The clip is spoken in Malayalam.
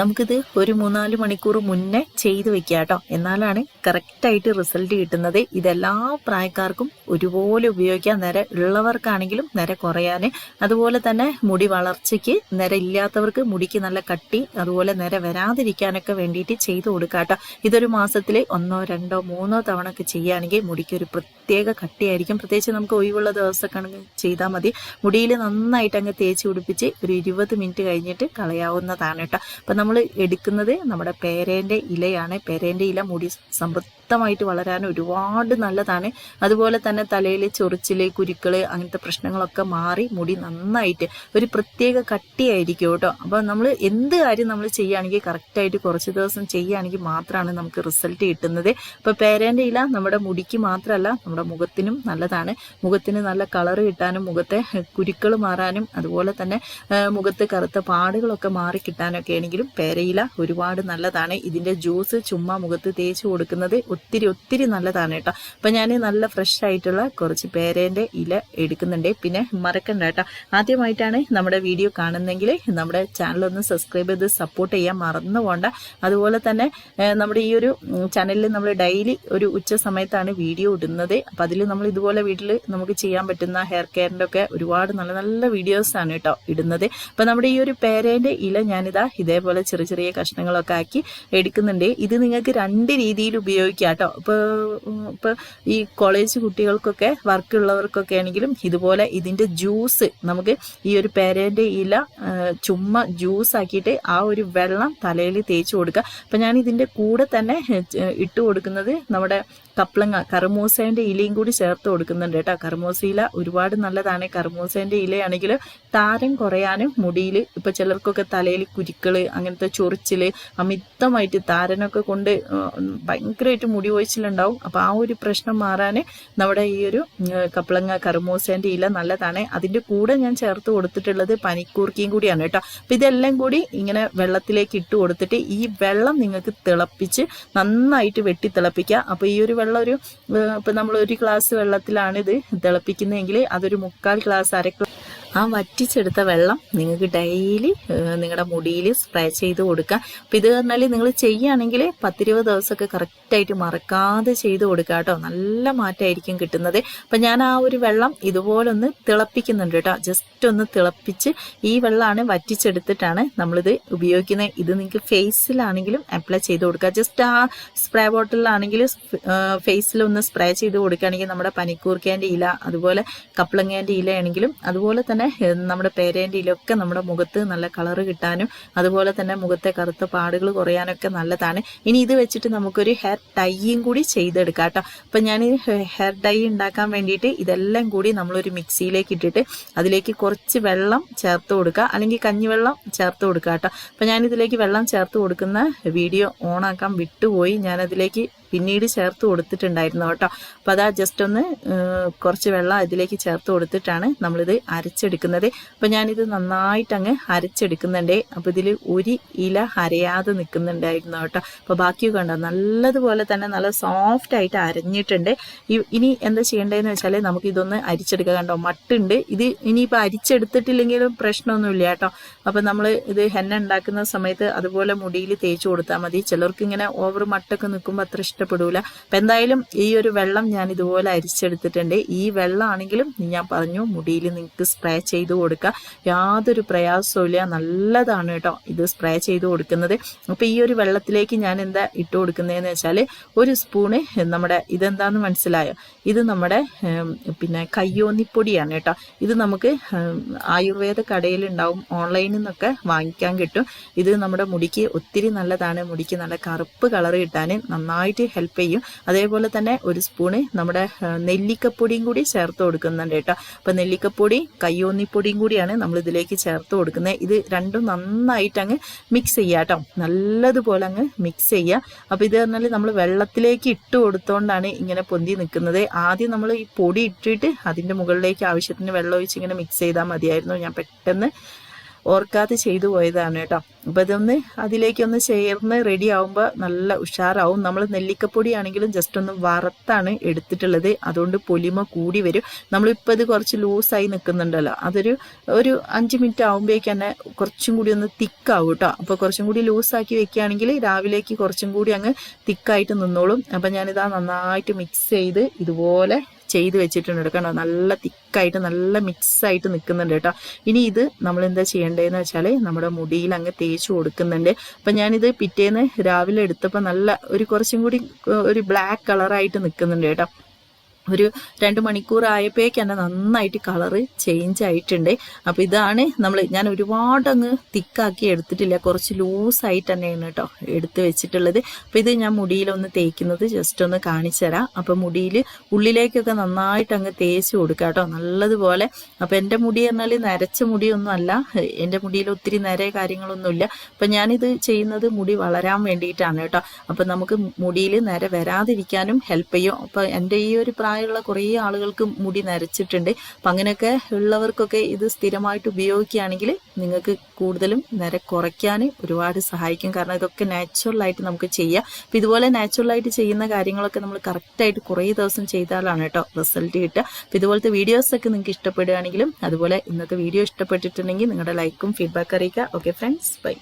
നമുക്കിത് ഒരു മൂന്നാൽ മണിക്കൂർ മുന്നേ ചെയ്തു വെക്കുക കേട്ടോ. എന്നാലാണ് കറക്റ്റായിട്ട് റിസൾട്ട് കിട്ടുന്നത്. ഇതെല്ലാ പ്രായക്കാർക്കും ഒരുപോലെ ഉപയോഗിക്കാം. നിര ഉള്ളവർക്കാണെങ്കിലും നിര കുറയാൻ അതുപോലെ തന്നെ മുടി വളർച്ചയ്ക്ക് നിര ഇല്ലാത്തവർക്ക് മുടിക്ക് നല്ല കട്ടി അതുപോലെ നിര വരാതിരിക്കാനൊക്കെ വേണ്ടിയിട്ട് ചെയ്തു കൊടുക്കുക കേട്ടോ. ഇതൊരു മാസത്തിൽ ഒന്നോ രണ്ടോ മൂന്നോ തവണ ഒക്കെ ചെയ്യുകയാണെങ്കിൽ മുടിക്ക് ഒരു പ്രത്യേക കട്ടിയായിരിക്കും. പ്രത്യേകിച്ച് നമുക്ക് ഒഴിവുള്ള ദിവസമൊക്കെ ചെയ്താൽ മതി. മുടിയിൽ നന്നായിട്ട് അങ്ങ് തേച്ച് പിടിപ്പിച്ച് ഒരു ഇരുപത് മിനിറ്റ് കഴിഞ്ഞിട്ട് കളയാവുന്നതാണ് കേട്ടോ. അപ്പം നമ്മൾ എടുക്കുന്നത് നമ്മുടെ പേരേന്റെ ഇലയാണ്. പേരേന്റെ ഇല മുടി സമൃദ്ധമായിട്ട് വളരാൻ ഒരുപാട് നല്ലതാണ്. അതുപോലെ തന്നെ തലയിൽ ചൊറിച്ചിൽ കുരുക്കൾ അങ്ങനത്തെ പ്രശ്നങ്ങളൊക്കെ മാറി മുടി നന്നായിട്ട് ഒരു പ്രത്യേക കട്ടിയായിരിക്കും കേട്ടോ. അപ്പോൾ നമ്മൾ എന്ത് കാര്യം നമ്മൾ ചെയ്യുകയാണെങ്കിൽ കറക്റ്റായിട്ട് കുറച്ച് ദിവസം ചെയ്യുകയാണെങ്കിൽ മാത്രമാണ് നമുക്ക് റിസൾട്ട് കിട്ടുന്നത്. ഇപ്പൊ പേരേന്റെ ഇല നമ്മുടെ മുടിക്ക് മാത്രമല്ല നമ്മുടെ മുഖത്തിനും നല്ലതാണ്. മുഖത്തിന് നല്ല കളർ കിട്ടാനും മുഖത്തെ കുരുക്കൾ മാറാനും അതുപോലെ തന്നെ മുഖത്ത് കറുത്ത പാടുകളൊക്കെ മാറി കിട്ടാനൊക്കെ ആണെങ്കിലും പേരയില ഒരുപാട് നല്ലതാണ്. ഇതിന്റെ ജ്യൂസ് ചുമ്മാ മുഖത്ത് തേച്ച് കൊടുക്കുന്നത് ഒത്തിരി ഒത്തിരി നല്ലതാണ് കേട്ടോ. അപ്പം ഞാൻ നല്ല ഫ്രഷ് ആയിട്ടുള്ള കുറച്ച് പേരേന്റെ ഇല എടുക്കുന്നുണ്ട്. പിന്നെ മറക്കണ്ട കേട്ടോ. ആദ്യമായിട്ടാണ് നമ്മുടെ വീഡിയോ കാണുന്നെങ്കിൽ നമ്മുടെ ചാനൽ ഒന്ന് സബ്സ്ക്രൈബ് ചെയ്ത് സപ്പോർട്ട് ചെയ്യാൻ മറന്നു പോകണ്ട അതുപോലെ തന്നെ നമ്മുടെ ഈ ഒരു ചാനലിൽ നമ്മൾ ഡെയിലി ഒരു ഉച്ച സമയത്താണ് വീഡിയോ ഇടുന്നത്. അപ്പം അതിൽ നമ്മൾ ഇതുപോലെ വീട്ടിൽ നമുക്ക് ചെയ്യാൻ പറ്റുന്ന ഹെയർ കെയറിന്റെ ഒക്കെ ഒരുപാട് നല്ല നല്ല വീഡിയോസാണ് കേട്ടോ ഇടുന്നത്. അപ്പം നമ്മുടെ ഈ ഒരു പേരേന്റെ ഇല ഞാനിതാ ഇതേപോലെ ചെറിയ ചെറിയ കഷ്ണങ്ങളൊക്കെ ആക്കി എടുക്കുന്നുണ്ട്. ഇത് നിങ്ങൾക്ക് രണ്ട് രീതിയിൽ ഉപയോഗിക്കാം. കേട്ടോ ഇപ്പൊ ഇപ്പോൾ ഇപ്പൊ ഈ കോളേജ് കുട്ടികൾക്കൊക്കെ വർക്ക് ഉള്ളവർക്കൊക്കെ ആണെങ്കിലും ഇതുപോലെ ഇതിന്റെ ജ്യൂസ് നമുക്ക് ഈ ഒരു പേരേന്റെ ഇല ചുമ്മ ജ്യൂസ് ആക്കിയിട്ട് ആ ഒരു വെള്ളം തലയിൽ തേച്ച് കൊടുക്കുക. അപ്പൊ ഞാൻ ഇതിന്റെ കൂടെ തന്നെ ഇട്ട് കൊടുക്കുന്നത് നമ്മുടെ കപ്ലങ്ങ കറുമൂസേന്റെ ഇലയും കൂടി ചേർത്ത് കൊടുക്കുന്നുണ്ട് കേട്ടോ. കറുമൂസ ഇല ഒരുപാട് നല്ലതാണ്. കറുമൂസേന്റെ ഇലയാണെങ്കിൽ താരം കുറയാനും മുടിയിൽ ഇപ്പൊ ചിലർക്കൊക്കെ തലയിൽ കുരുക്കൾ അങ്ങനത്തെ ചൊറിച്ചിൽ അമിതമായിട്ട് താരനൊക്കെ കൊണ്ട് ഭയങ്കരമായിട്ട് മുടി ഒഴിച്ചിലുണ്ടാവും അപ്പൊ ആ ഒരു പ്രശ്നം മാറാന് നമ്മുടെ ഈ ഒരു കപ്പളങ്ങ കപ്ലങ്ങ ഇല നല്ലതാണ്. അതിന്റെ കൂടെ ഞാൻ ചേർത്ത് കൊടുത്തിട്ടുള്ളത് പനിക്കൂർക്കയും കൂടിയാണ് കേട്ടോ. അപ്പൊ ഇതെല്ലാം കൂടി ഇങ്ങനെ വെള്ളത്തിലേക്ക് ഇട്ട് കൊടുത്തിട്ട് ഈ വെള്ളം നിങ്ങൾക്ക് തിളപ്പിച്ച് നന്നായിട്ട് വെട്ടി തിളപ്പിക്കുക. അപ്പൊ ഈ ഒരു വെള്ളം ഒരു ഇപ്പം നമ്മൾ ഒരു ഗ്ലാസ് വെള്ളത്തിലാണ് ഇത് തിളപ്പിക്കുന്നതെങ്കിൽ അതൊരു മുക്കാൽ ഗ്ലാസ് അര ആ വറ്റിച്ചെടുത്ത വെള്ളം നിങ്ങൾക്ക് ഡെയിലി നിങ്ങളുടെ മുടിയിൽ സ്പ്രേ ചെയ്ത് കൊടുക്കുക അപ്പം ഇത് പറഞ്ഞാൽ നിങ്ങൾ ചെയ്യുകയാണെങ്കിൽ പത്തിരുപത് ദിവസമൊക്കെ കറക്റ്റായിട്ട് മറക്കാതെ ചെയ്ത് കൊടുക്കുക കേട്ടോ. നല്ല മാറ്റമായിരിക്കും കിട്ടുന്നത്. അപ്പം ഞാൻ ആ ഒരു വെള്ളം ഇതുപോലെ ഒന്ന് തിളപ്പിക്കുന്നുണ്ട് കേട്ടോ. ജസ്റ്റ് ഒന്ന് തിളപ്പിച്ച് ഈ വെള്ളമാണ് വറ്റിച്ചെടുത്തിട്ടാണ് നമ്മളിത് ഉപയോഗിക്കുന്നത്. ഇത് നിങ്ങൾക്ക് ഫേസിലാണെങ്കിലും അപ്ലൈ ചെയ്ത് കൊടുക്കുക. ജസ്റ്റ് ആ സ്പ്രേ ബോട്ടിലാണെങ്കിൽ ഫേസിൽ ഒന്ന് സ്പ്രേ ചെയ്ത് കൊടുക്കുകയാണെങ്കിൽ നമ്മുടെ പനിക്കൂർക്കേന്റെ ഇല അതുപോലെ കപ്ലങ്ങേന്റെ ഇലയാണെങ്കിലും അതുപോലെ തന്നെ ഏഹ്, നമ്മുടെ പേരേന്റെയിലൊക്കെ നമ്മുടെ മുഖത്ത് നല്ല കളറ് കിട്ടാനും അതുപോലെ തന്നെ മുഖത്തെ കറുത്ത പാടുകൾ കുറയാനൊക്കെ നല്ലതാണ്. ഇനി ഇത് വെച്ചിട്ട് നമുക്കൊരു ഹെയർ ടൈയും കൂടി ചെയ്തെടുക്കാം കേട്ടോ. അപ്പം ഞാൻ ഹെയർ ടൈ ഉണ്ടാക്കാൻ വേണ്ടിയിട്ട് ഇതെല്ലാം കൂടി നമ്മളൊരു മിക്സിയിലേക്ക് ഇട്ടിട്ട് അതിലേക്ക് കുറച്ച് വെള്ളം ചേർത്ത് കൊടുക്കുക. അല്ലെങ്കിൽ കഞ്ഞിവെള്ളം ചേർത്ത് കൊടുക്കുക കേട്ടോ. അപ്പം ഞാനിതിലേക്ക് വെള്ളം ചേർത്ത് കൊടുക്കുന്ന വീഡിയോ ഓണാക്കാൻ വിട്ടുപോയി. ഞാനതിലേക്ക് പിന്നീട് ചേർത്ത് കൊടുത്തിട്ടുണ്ടായിരുന്നു കേട്ടോ. അപ്പോൾ അതാ ജസ്റ്റ് ഒന്ന് കുറച്ച് വെള്ളം അതിലേക്ക് ചേർത്ത് കൊടുത്തിട്ടാണ് നമ്മളിത് അരച്ചെടുക്കുന്നത്. അപ്പം ഞാനിത് നന്നായിട്ട് അങ്ങ് അരച്ചെടുക്കുന്നുണ്ട്. അപ്പോൾ ഇതിൽ ഒരു ഇല അരയാതെ നിൽക്കുന്നുണ്ടായിരുന്നു കേട്ടോ. അപ്പോൾ ബാക്കിയൊക്കെ ഉണ്ടോ നല്ലതുപോലെ തന്നെ നല്ല സോഫ്റ്റ് ആയിട്ട് അരഞ്ഞിട്ടുണ്ട്. ഇനി എന്താ ചെയ്യേണ്ടതെന്ന് വെച്ചാൽ നമുക്ക് ഇതൊന്ന് അരിച്ചെടുക്കുക കണ്ടോ മട്ടുണ്ട്. ഇത് ഇനിയിപ്പോൾ അരിച്ചെടുത്തിട്ടില്ലെങ്കിലും പ്രശ്നമൊന്നുമില്ല കേട്ടോ. അപ്പം നമ്മൾ ഇത് ഹെന്ന ഉണ്ടാക്കുന്ന സമയത്ത് അതുപോലെ മുടിയിൽ തേച്ച് കൊടുത്താൽ മതി. ചിലർക്ക് ഇങ്ങനെ ഓവർ മട്ടൊക്കെ നിൽക്കുമ്പോൾ അത്ര ഇഷ്ടപ്പെടൂല. അപ്പം എന്തായാലും ഈ ഒരു വെള്ളം ഞാൻ ഇതുപോലെ അരിച്ചെടുത്തിട്ടുണ്ട്. ഈ വെള്ളമാണെങ്കിലും ഞാൻ പറഞ്ഞു മുടിയിൽ നിങ്ങൾക്ക് സ്പ്രേ ചെയ്ത് കൊടുക്കുക യാതൊരു പ്രയാസവും ഇല്ല. നല്ലതാണ് കേട്ടോ ഇത് സ്പ്രേ ചെയ്ത് കൊടുക്കുന്നത്. അപ്പം ഈ ഒരു വെള്ളത്തിലേക്ക് ഞാൻ എന്താ ഇട്ട് കൊടുക്കുന്നതെന്ന് വെച്ചാൽ ഒരു സ്പൂണ് നമ്മുടെ ഇതെന്താന്ന് മനസ്സിലായോ? ഇത് നമ്മുടെ പിന്നെ കയ്യോന്നിപ്പൊടിയാണ് കേട്ടോ. ഇത് നമുക്ക് ആയുർവേദ ആയുർവേദ കടയിലുണ്ടാവും ഓൺലൈനിൽ നിന്നൊക്കെ വാങ്ങിക്കാൻ കിട്ടും. ഇത് നമ്മുടെ മുടിക്ക് ഒത്തിരി നല്ലതാണ്. മുടിക്ക് നല്ല കറുപ്പ് കളർ കിട്ടാൻ നന്നായിട്ട് ഹെൽപ്പ് ചെയ്യും. അതേപോലെ തന്നെ ഒരു സ്പൂണ് നമ്മുടെ നെല്ലിക്കപ്പൊടിയും കൂടി ചേർത്ത് കൊടുക്കുന്നുണ്ട് കേട്ടോ. അപ്പം നെല്ലിക്കപ്പൊടി കയ്യോന്നിപ്പൊടിയും കൂടിയാണ് നമ്മൾ ഇതിലേക്ക് ചേർത്ത് കൊടുക്കുന്നത്. ഇത് രണ്ടും നന്നായിട്ട് അങ്ങ് മിക്സ് ചെയ്യുക കേട്ടോ. നല്ലതുപോലെ അങ്ങ് മിക്സ് ചെയ്യുക അപ്പം ഇത് പറഞ്ഞാൽ നമ്മൾ വെള്ളത്തിലേക്ക് ഇട്ട് കൊടുത്തോണ്ടാണ് ഇങ്ങനെ പൊന്തി നിൽക്കുന്നത്. ആദ്യം നമ്മൾ ഈ പൊടി ഇട്ടിട്ട് അതിന്റെ മുകളിലേക്ക് ആവശ്യത്തിന് വെള്ളം ഒഴിച്ച് ഇങ്ങനെ മിക്സ് ചെയ്താൽ മതിയായിരുന്നു. ഞാൻ പെട്ടെന്ന് ഓർക്കാതെ ചെയ്തു പോയതാണ് കേട്ടോ. അപ്പം ഇതൊന്ന് അതിലേക്കൊന്ന് ചേർന്ന് റെഡി ആവുമ്പോൾ നല്ല ഉഷാറാവും. നമ്മൾ നെല്ലിക്കപ്പൊടിയാണെങ്കിലും ജസ്റ്റ് ഒന്ന് വറുത്താണ് എടുത്തിട്ടുള്ളത്. അതുകൊണ്ട് പൊലിമ കൂടി വരും. നമ്മളിപ്പോൾ ഇത് കുറച്ച് ലൂസായി നിൽക്കുന്നുണ്ടല്ലോ അതൊരു ഒരു അഞ്ച് മിനിറ്റ് ആകുമ്പോഴേക്ക് തന്നെ കുറച്ചും കൂടി ഒന്ന് തിക്കാവും കേട്ടോ. അപ്പോൾ കുറച്ചും കൂടി ലൂസാക്കി വെക്കുകയാണെങ്കിൽ രാവിലേക്ക് കുറച്ചും കൂടി അങ്ങ് തിക്കായിട്ട് നിന്നോളും. അപ്പം ഞാനിതാ നന്നായിട്ട് മിക്സ് ചെയ്ത് ഇതുപോലെ ചെയ്ത് വെച്ചിട്ടുണ്ട് കേട്ടോ. നല്ല തിക്കായിട്ട് നല്ല മിക്സ് ആയിട്ട് നിൽക്കുന്നുണ്ട് കേട്ടോ. ഇനി ഇത് നമ്മൾ എന്താ ചെയ്യേണ്ടതെന്ന് വെച്ചാൽ നമ്മുടെ മുടിയിൽ അങ്ങ് തേച്ച് കൊടുക്കുന്നുണ്ട്. അപ്പം ഞാനിത് പിറ്റേന്ന് രാവിലെ എടുത്തപ്പോൾ നല്ല ഒരു കുറച്ചും കൂടി ഒരു ബ്ലാക്ക് കളറായിട്ട് നിൽക്കുന്നുണ്ട് കേട്ടോ. ഒരു രണ്ട് മണിക്കൂർ ആയപ്പോഴേക്ക് തന്നെ നന്നായിട്ട് കളറ് ചേഞ്ച് ആയിട്ടുണ്ട്. അപ്പോൾ ഇതാണ് നമ്മൾ ഞാൻ ഒരുപാട് അങ്ങ് തിക്കാക്കി എടുത്തിട്ടില്ല. കുറച്ച് ലൂസായിട്ട് തന്നെയാണ് കേട്ടോ എടുത്ത് വെച്ചിട്ടുള്ളത്. അപ്പോൾ ഇത് ഞാൻ മുടിയിലൊന്ന് തേക്കുന്നത് ജസ്റ്റ് ഒന്ന് കാണിച്ചു തരാം. അപ്പോൾ മുടിയിൽ ഉള്ളിലേക്കൊക്കെ നന്നായിട്ട് അങ്ങ് തേച്ച് കൊടുക്കുക കേട്ടോ നല്ലതുപോലെ. അപ്പോൾ എന്റെ മുടി പറഞ്ഞാൽ നരച്ച മുടിയൊന്നും അല്ല. എന്റെ മുടിയിൽ ഒത്തിരി നര കാര്യങ്ങളൊന്നുമില്ല അപ്പം ഞാനിത് ചെയ്യുന്നത് മുടി വളരാൻ വേണ്ടിയിട്ടാണ് കേട്ടോ അപ്പം നമുക്ക് മുടിയിൽ നര വരാതിരിക്കാനും ഹെൽപ്പ് ചെയ്യും. അപ്പം എന്റെ ഈ ഒരു പ്രായമുള്ള കുറേ ആളുകൾക്കും മുടി നരച്ചിട്ടുണ്ട്. അപ്പം അങ്ങനെയൊക്കെ ഉള്ളവർക്കൊക്കെ ഇത് സ്ഥിരമായിട്ട് ഉപയോഗിക്കുകയാണെങ്കിൽ നിങ്ങൾക്ക് കൂടുതലും നര കുറയ്ക്കാൻ ഒരുപാട് സഹായിക്കും. കാരണം ഇതൊക്കെ നാച്ചുറലായിട്ട് നമുക്ക് ചെയ്യാം. അപ്പം ഇതുപോലെ നാച്ചുറലായിട്ട് ചെയ്യുന്ന കാര്യങ്ങളൊക്കെ നമ്മൾ കറക്റ്റായിട്ട് കുറേ ദിവസം ചെയ്താലാണ് കേട്ടോ റിസൾട്ട് കിട്ടുക. അപ്പം ഇതുപോലത്തെ വീഡിയോസൊക്കെ നിങ്ങൾക്ക് ഇഷ്ടപ്പെടുകയാണെങ്കിലും അതുപോലെ ഇന്നത്തെ വീഡിയോ ഇഷ്ടപ്പെട്ടിട്ടുണ്ടെങ്കിൽ നിങ്ങളുടെ ലൈക്കും ഫീഡ്ബാക്ക് അറിയിക്കുക. Okay friends bye